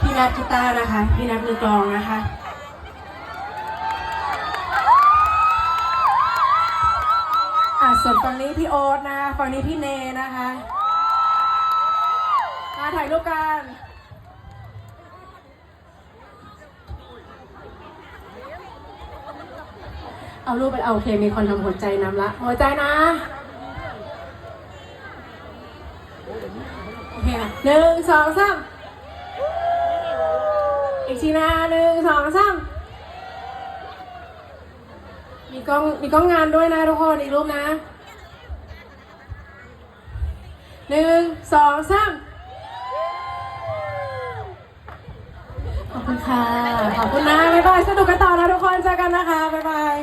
พี่นัทกีตาร์นะคะ พี่นัทมือกลองนะคะอะส่วนฝั่งนี้พี่โอ๊ตนะฝั่งนี้พี่เนนะคะมาถ่ายรูปกันเอารูปไปเอาโอเคมีคนทำหัวใจน้ำละ หัวใจนะ โอเคอะหนึ่งสองสามอีกทีนะหนึ่งสองสามมีกล้องมีกล้องงานด้วยนะทุกคนอีกรูปนะหนึ่งสองสามขอบคุณค่ะ ขอบคุณนะ บ๊ายบาย สนุกกันต่อนะทุกคน เจอกันนะคะ บ๊ายบาย